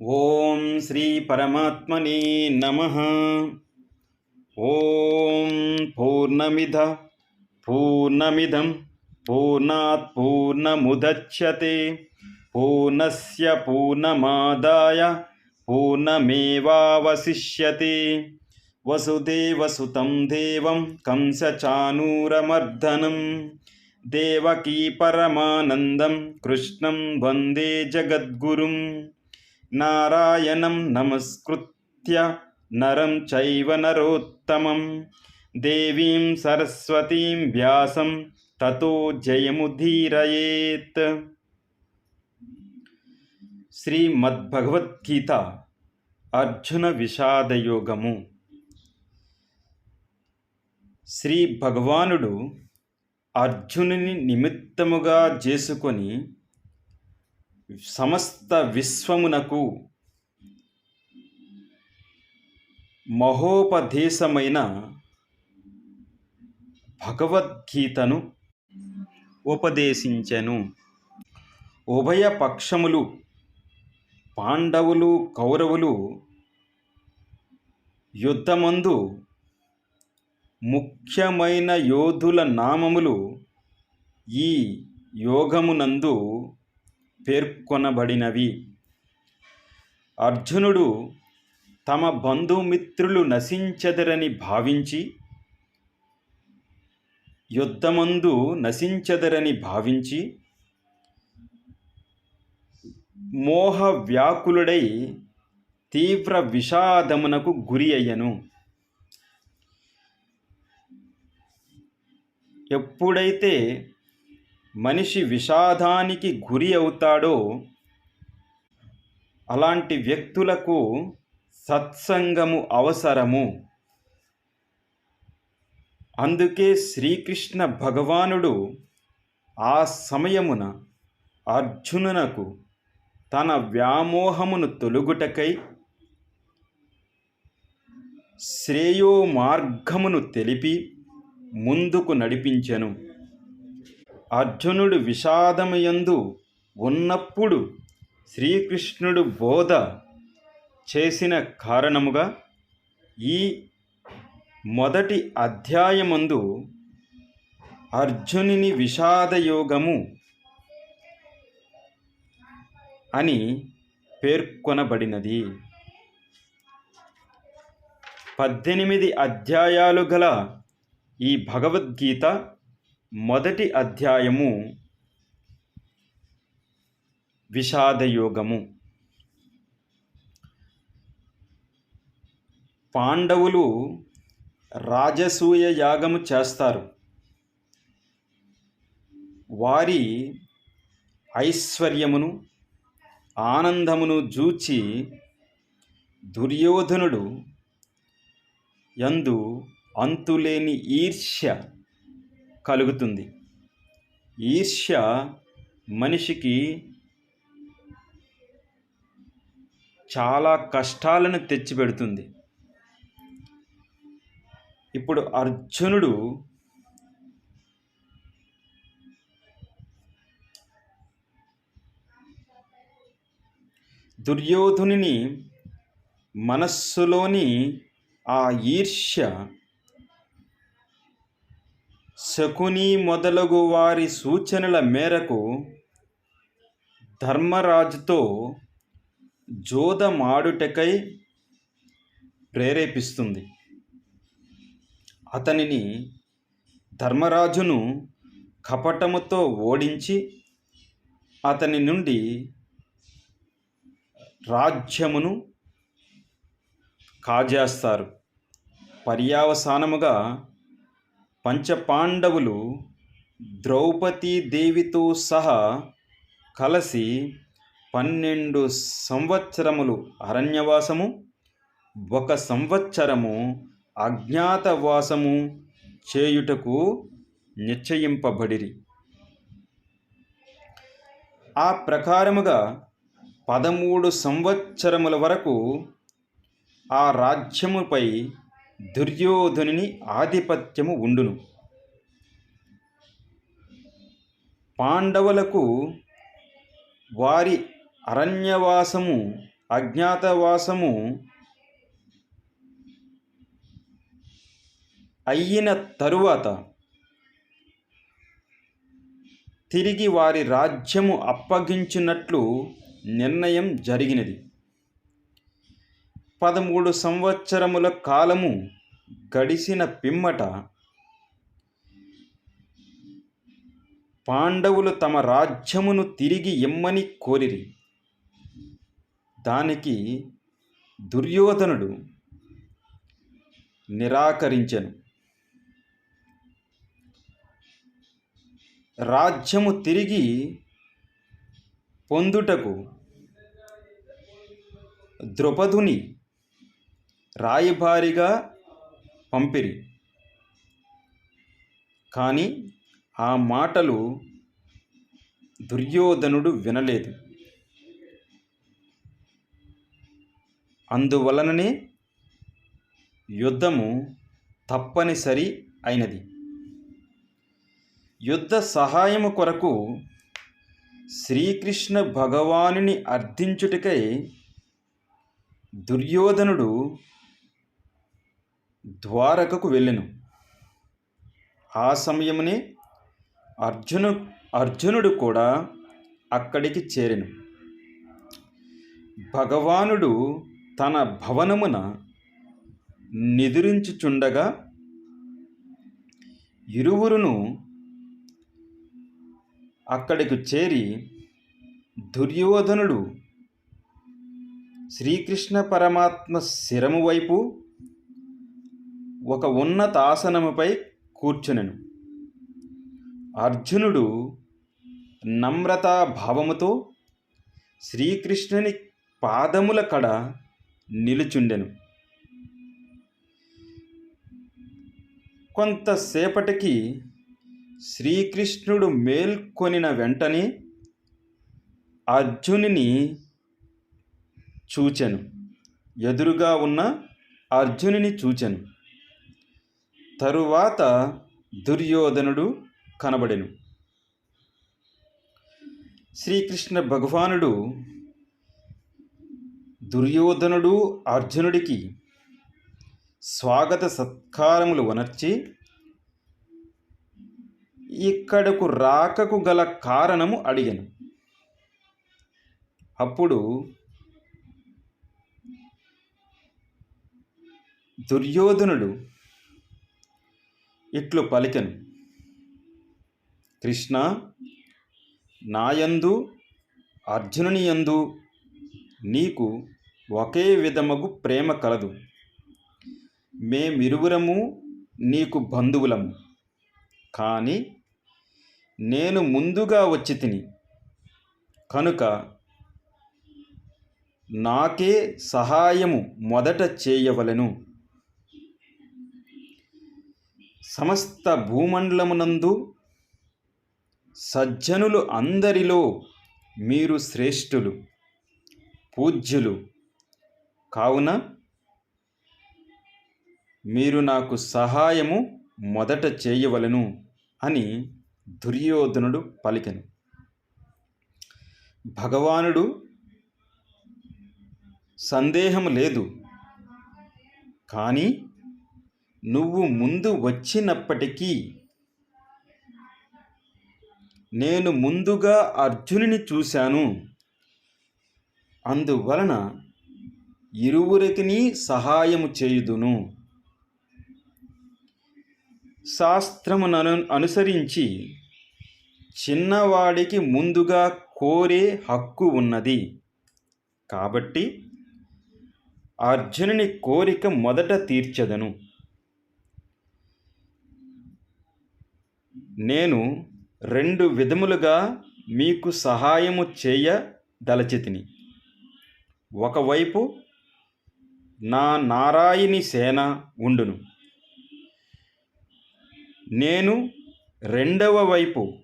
ఓం శ్రీ పరమాత్మనే నమ. ఓం పూర్ణమిద పూర్ణమిదం పూర్ణాత్ పూర్ణముద్యతే పూర్ణస్ పూర్ణమాదాయ పూర్ణమేవాశిష్యే వసుదేవసుతం దేవం కంసచానూరమర్దనం దేవకీ పరమానందం కృష్ణం వందే జగద్గురుం. నారాయణం నమస్కృత్య నరం చైవ నరోత్తమం దేవీం సరస్వతీం వ్యాసం తతో జయముధీరయేత్ శ్రీమద్భగవద్గీత అర్జున విషాదయోగము శ్రీ భగవానుడు అర్జునుని నిమిత్తముగా చేసుకొని సమస్త విశ్వమునకు మహోపదేశమైన భగవద్గీతను ఉపదేశించెను. ఉభయ పక్షములు పాండవులు కౌరవులు యుద్ధమందు ముఖ్యమైన యోధుల నామములు ఈ యోగమునందు పేర్కొనబడినవి. అర్జునుడు తమ బంధుమిత్రులు నశించదరని భావించి యుద్ధమందు నశించదరని భావించి మోహ వ్యాకులుడై తీవ్ర విషాదమునకు గురి అయ్యను. ఎప్పుడైతే మనిషి విషాదానికి గురి అవుతాడో అలాంటి వ్యక్తులకు సత్సంగము అవసరము. అందుకే శ్రీకృష్ణ భగవానుడు ఆ సమయమున అర్జునునకు తన వ్యామోహమును తొలుగుటకై శ్రేయో మార్గమును తెలిపి ముందుకు నడిపించెను. అర్జునుడు విషాదమయందు ఉన్నప్పుడు శ్రీకృష్ణుడు బోధ చేసిన కారణముగా ఈ మొదటి అధ్యాయమందు అర్జునుని విషాదయోగము అని పేర్కొనబడినది. పద్దెనిమిది అధ్యాయాలు గల ఈ భగవద్గీత మొదటి అధ్యాయము విషాదయోగము. పాండవులు రాజసూయ యాగము చేస్తారు. వారి ఐశ్వర్యమును ఆనందమును జూచి దుర్యోధనుడు యందు అంతులేని ఈర్ష్య కలుగుతుంది. ఈర్ష్య మనిషికి చాలా కష్టాలను తెచ్చిపెడుతుంది. ఇప్పుడు అర్జునుడు దుర్యోధుని మనస్సులోని ఆ ఈర్ష్య శకుని మొదలగు వారి సూచనల మేరకు ధర్మరాజుతో జోదమాడుటకై ప్రేరేపిస్తుంది. అతనిని ధర్మరాజును కపటముతో ఓడించి అతని నుండి రాజ్యమును కాజేస్తారు. పర్యావసానముగా పంచపాండవులు ద్రౌపదీదేవితో సహా కలిసి పన్నెండు సంవత్సరములు అరణ్యవాసము ఒక సంవత్సరము అజ్ఞాతవాసము చేయుటకు నిశ్చయింపబడిరి. ఆ ప్రకారముగా పదమూడు సంవత్సరముల వరకు ఆ రాజ్యముపై దుర్యోధనుని ఆధిపత్యము ఉండును. పాండవులకు వారి అరణ్యవాసము అజ్ఞాతవాసము అయిన తరువాత తిరిగి వారి రాజ్యము అప్పగించినట్లు నిర్ణయం జరిగినది. పదమూడు సంవత్సరముల కాలము గడిసిన పిమ్మట పాండవులు తమ రాజ్యమును తిరిగి ఇమ్మని కోరిరి. దానికి దుర్యోధనుడు నిరాకరించెను. రాజ్యము తిరిగి పొందుటకు ద్రుపదుని రాయబారిగా పంపిరి. కానీ ఆ మాటలు దుర్యోధనుడు వినలేదు. అందువలననే యుద్ధము తప్పనిసరి అయినది. యుద్ధ సహాయము కొరకు శ్రీకృష్ణ భగవానుని అర్థించుటకై దుర్యోధనుడు ద్వారకకు వెళ్ళెను. ఆ సమయమునే అర్జును అర్జునుడు కూడా అక్కడికి చేరెను. భగవానుడు తన భవనమున నిదురించుచుండగా ఇరువురును అక్కడికి చేరి దుర్యోధనుడు శ్రీకృష్ణ పరమాత్మ శిరము వైపు ఒక ఉన్నత ఆసనముపై కూర్చునెను. అర్జునుడు నమ్రతా భావముతో శ్రీకృష్ణుని పాదముల కడ నిలుచుండెను. కొంతసేపటికి శ్రీకృష్ణుడు మేల్కొనిన వెంటనే అర్జునుని చూచెను. ఎదురుగా ఉన్న అర్జునుని చూచెను. తరువాత దుర్యోధనుడు కనబడెను. శ్రీకృష్ణ భగవానుడు దుర్యోధనుడు అర్జునుడికి స్వాగత సత్కారములు వనర్చి ఇక్కడకు రాకకు గల కారణము అడిగాను. అప్పుడు దుర్యోధనుడు ఇట్లు పలికెను. కృష్ణ నాయందు అర్జునుని యందు నీకు ఒకే విధమగు ప్రేమ కలదు. మేమిరువురము నీకు బంధువులము. కానీ నేను ముందుగా వచ్చి తిని కనుక నాకే సహాయము మొదట చేయవలెను. సమస్త భూమండలమునందు సజ్జనులు అందరిలో మీరు శ్రేష్ఠులు పూజ్యులు. కావున మీరు నాకు సహాయము మొదట చేయవలను అని దుర్యోధనుడు పలికెను. భగవానుడు సందేహం లేదు కానీ నువ్వు ముందు వచ్చినప్పటికీ నేను ముందుగా అర్జునుని చూశాను. అందువలన ఇరువురికి సహాయము చేయుదును. శాస్త్రమును అనుసరించి చిన్నవాడికి ముందుగా కోరే హక్కు ఉన్నది. కాబట్టి అర్జునుని కోరిక మొదట తీర్చదను. నేను రెండు విధములుగా మీకు సహాయము చేయదలచితిని. ఒకవైపు నా నారాయణి సేన ఉండును. నేను రెండవ వైపు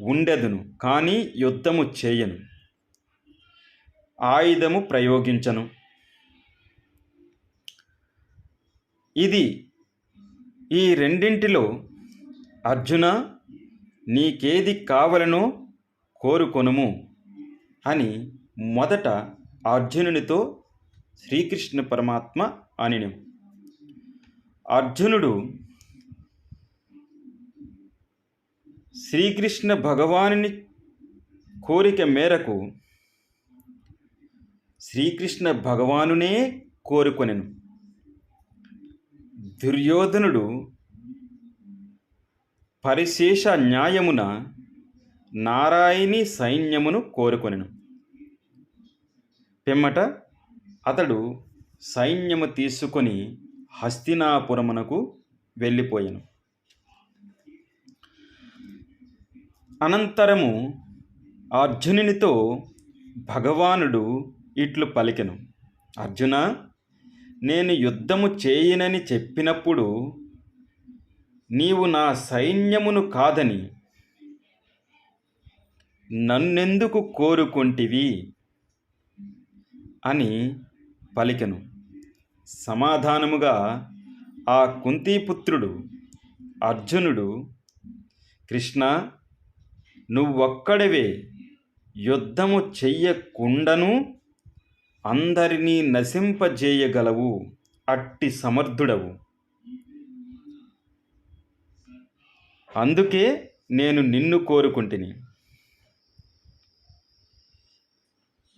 ఉండెదను కానీ యుద్ధము చేయను. ఆయుధము ప్రయోగించను. ఇది ఈ రెండింటిలో అర్జున నీకేది కావలనో కోరుకొనుము అని మొదట అర్జునునితో శ్రీకృష్ణ పరమాత్మ అనిను. అర్జునుడు శ్రీకృష్ణ భగవానుని కోరిక మేరకు శ్రీకృష్ణ భగవానునే కోరుకొనెను. దుర్యోధనుడు పరిశేష న్యాయమున నారాయణి సైన్యమును కోరుకొనెను. పిమ్మట అతడు సైన్యము తీసుకొని హస్తినాపురమునకు వెళ్ళిపోయాను. అనంతరము అర్జునునితో భగవానుడు ఇట్లు పలికెను. అర్జున నేను యుద్ధము చేయనని చెప్పినప్పుడు నీవు నా సైన్యమును కాదని నన్నెందుకు కోరుకుంటివి? అని పలికెను. సమాధానముగా ఆ కుంతీపుత్రుడు అర్జునుడు కృష్ణ నువ్వొక్కడవే యుద్ధము చెయ్యకుండను అందరినీ నశింపజేయగలవు అట్టి సమర్థుడవు. అందుకే నేను నిన్ను కోరుకుంటుని.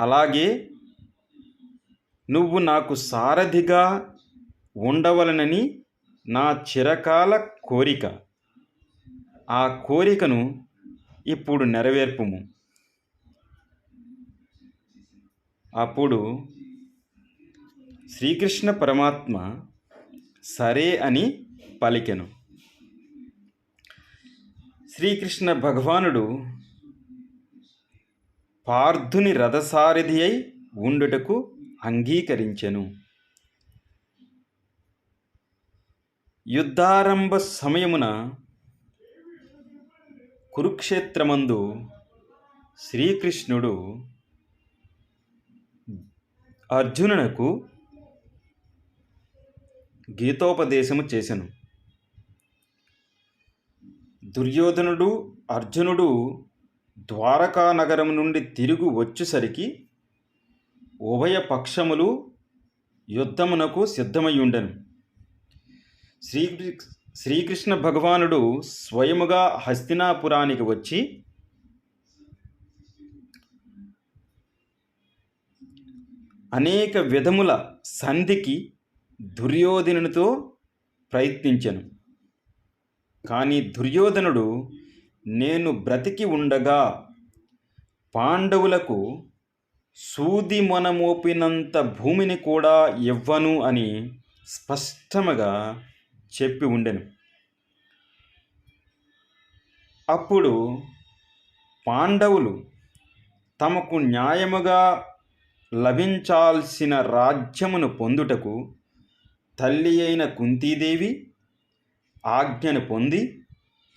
అలాగే నువ్వు నాకు సారథిగా ఉండవలనని నా చిరకాల కోరిక. ఆ కోరికను ఇప్పుడు నెరవేర్పుము. అప్పుడు శ్రీకృష్ణ పరమాత్మ సరే అని పలికెను. శ్రీకృష్ణ భగవానుడు పార్థుని రథసారథి అయి ఉండుటకు అంగీకరించెను. యుద్ధారంభ సమయమున కురుక్షేత్రమందు శ్రీకృష్ణుడు అర్జునునకు గీతోపదేశము చేసెను. దుర్యోధనుడు అర్జునుడు ద్వారకా నగరం నుండి తిరుగు వచ్చేసరికి ఉభయ పక్షములు యుద్ధమునకు సిద్ధమయ్యుండెను. శ్రీ శ్రీకృష్ణ భగవానుడు స్వయముగా హస్తినాపురానికి వచ్చి అనేక విధముల సంధికి దుర్యోధనునితో ప్రయత్నించెను. కానీ దుర్యోధనుడు నేను బ్రతికి ఉండగా పాండవులకు సూది మనమోపినంత భూమిని కూడా ఇవ్వను అని స్పష్టముగా చెప్పి ఉండెను. అప్పుడు పాండవులు తమకు న్యాయముగా లభించాల్సిన రాజ్యమును పొందుటకు తల్లి అయిన కుంతీదేవి ఆజ్ఞను పొంది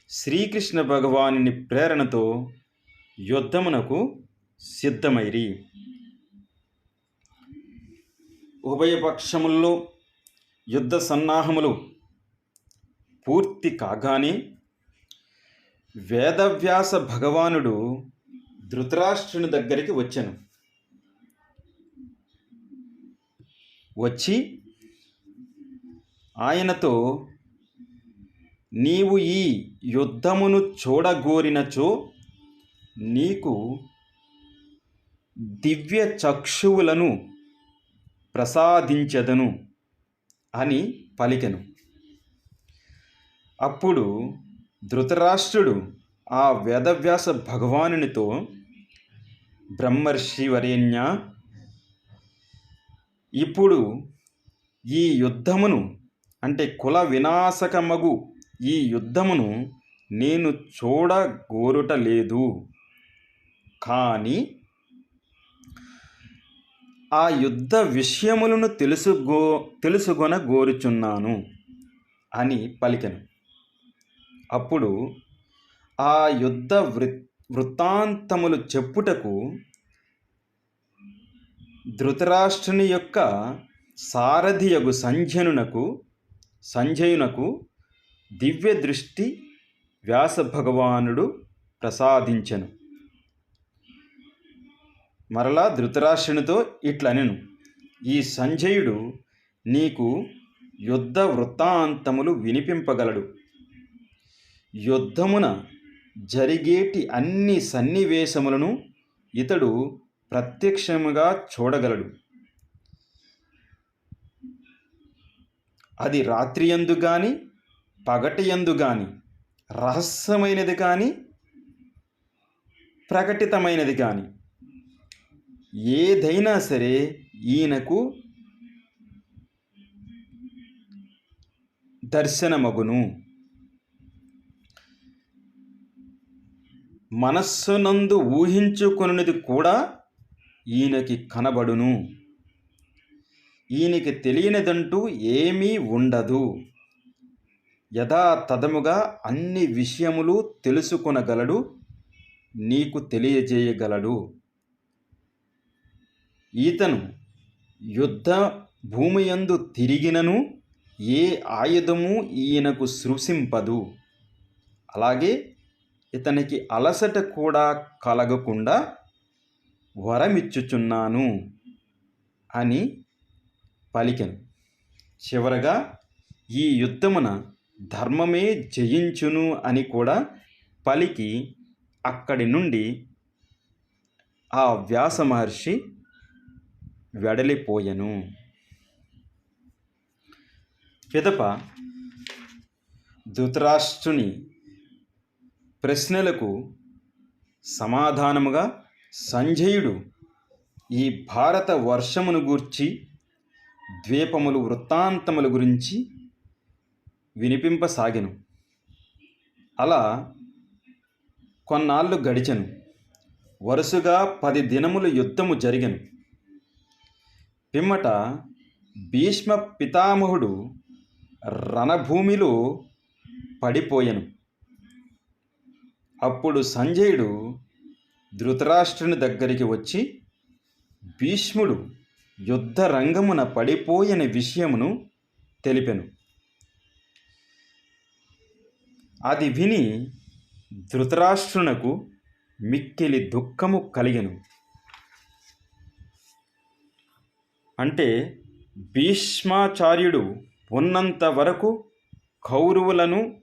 శ్రీకృష్ణ భగవాని ప్రేరణతో యుద్ధమునకు సిద్ధమైరి. ఉభయపక్షముల్లో యుద్ధ సన్నాహములు పూర్తి కాగానే వేదవ్యాస భగవానుడు ధృతరాష్ట్రుని దగ్గరికి వచ్చాను. వచ్చి ఆయనతో నీవు ఈ యుద్ధమును చూడగోరినచో నీకు దివ్య చక్షువులను ప్రసాదించదను అని పలికెను. అప్పుడు ధృతరాష్ట్రుడు ఆ వేదవ్యాస భగవానునితో బ్రహ్మర్షి వరేణ్య ఇప్పుడు ఈ యుద్ధమును అంటే కుల వినాశకమగు ఈ యుద్ధమును నేను చూడగోరుట లేదు కానీ ఆ యుద్ధ విషయములను తెలుసుగో తెలుసుకొన గోరుచున్నాను అని పలికెను. అప్పుడు ఆ యుద్ధ వృ వృత్తాంతములు చెప్పుటకు ధృతరాష్ట్రుని యొక్క సారథియగు సంజనునకు సంజయునకు దివ్య దృష్టి వ్యాస భగవానుడు ప్రసాదించెను. మరలా ధృతరాష్ట్రునితో ఇట్లనెను. ఈ సంజయుడు నీకు యుద్ధ వృత్తాంతములు వినిపింపగలడు. యుద్ధమున జరిగేటి అన్ని సన్నివేశములను ఇతడు ప్రత్యక్షముగా చూడగలడు. అది రాత్రియందు కానీ పగటియందు పగటి యందు గాని రహస్యమైనది కానీ ప్రకటితమైనది కానీ ఏదైనా సరే ఈయనకు దర్శనమగును. మనస్సునందు ఊహించుకొనున్నది కూడా ఈయనకి కనబడును. ఈయనకి తెలియనిదంటూ ఏమీ ఉండదు. యథాతథముగా అన్ని విషయములు తెలుసుకొనగలడు నీకు తెలియజేయగలడు. ఈతను యుద్ధ భూమియందు తిరిగినను ఏ ఆయుధము ఈయనకు సృశింపదు. అలాగే ఇతనికి అలసట కూడా కలగకుండా వరమిచ్చుచున్నాను అని పలికెను. చివరగా ఈ యుద్ధమున ధర్మమే జయించును అని కూడా పలికి అక్కడి నుండి ఆ వ్యాస మహర్షి వెడలిపోయెను. పిదప ధృతరాష్ట్రుని ప్రశ్నలకు సమాధానముగా సంజయుడు ఈ భారత వర్షమును గూర్చి ద్వీపములు వృత్తాంతముల గురించి వినిపింపసాగెను. అలా కొన్నాళ్ళు గడిచెను. వరుసగా పది దినములు యుద్ధము జరిగెను. పిమ్మట భీష్మ పితామహుడు రణభూమిలో పడిపోయెను. అప్పుడు సంజయుడు ధృతరాష్ట్రుని దగ్గరికి వచ్చి భీష్ముడు యుద్ధ రంగమున పడిపోయిన విషయమును తెలిపెను. అది విని ధృతరాష్ట్రునకు మిక్కిలి దుఃఖము కలిగెను. అంటే భీష్మాచార్యుడు ఉన్నంత వరకు కౌరవులను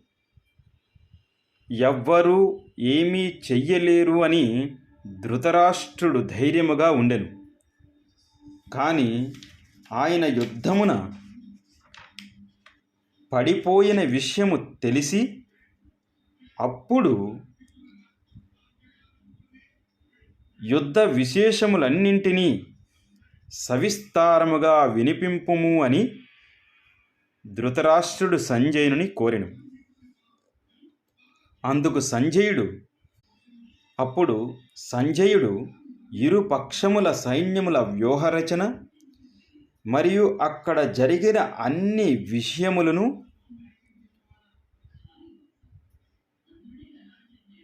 ఎవ్వరూ ఏమీ చెయ్యలేరు అని ధృతరాష్ట్రుడు ధైర్యముగా ఉండెను. కానీ ఆయన యుద్ధమున పడిపోయిన విషయము తెలిసి అప్పుడు యుద్ధ విశేషములన్నింటినీ సవిస్తారముగా వినిపింపుము అని ధృతరాష్ట్రుడు సంజయుని కోరెను. అందుకు సంజయుడు అప్పుడు సంజయుడు ఇరు పక్షముల సైన్యముల వ్యూహరచన మరియు అక్కడ జరిగిన అన్ని విషయములను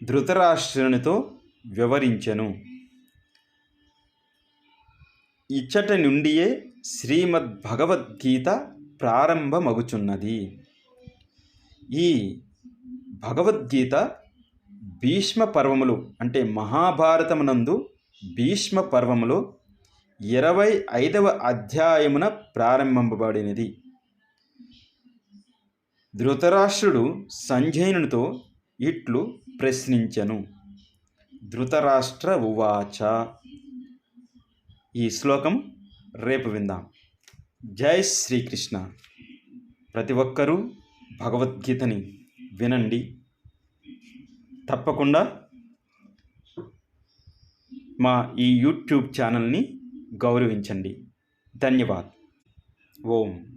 ధృతరాష్ట్రునితో వివరించెను ఇచ్చట నుండియే శ్రీమద్ భగవద్గీత ప్రారంభమగుచున్నది. ఈ భగవద్గీత భీష్మ పర్వములు అంటే మహాభారతమునందు భీష్మ పర్వములో ఇరవై ఐదవ అధ్యాయమున ప్రారంభింపబడినది. ధృతరాష్ట్రుడు సంజయునితో ఇట్లు ప్రశ్నించెను. ధృతరాష్ట్ర ఉవాచ. ఈ శ్లోకం రేపు విందాం. జై శ్రీకృష్ణ. ప్రతి ఒక్కరూ భగవద్గీతని వినండి. తప్పకుండా మా ఈ యూట్యూబ్ ఛానల్ని గౌరవించండి. ధన్యవాద్. ఓం.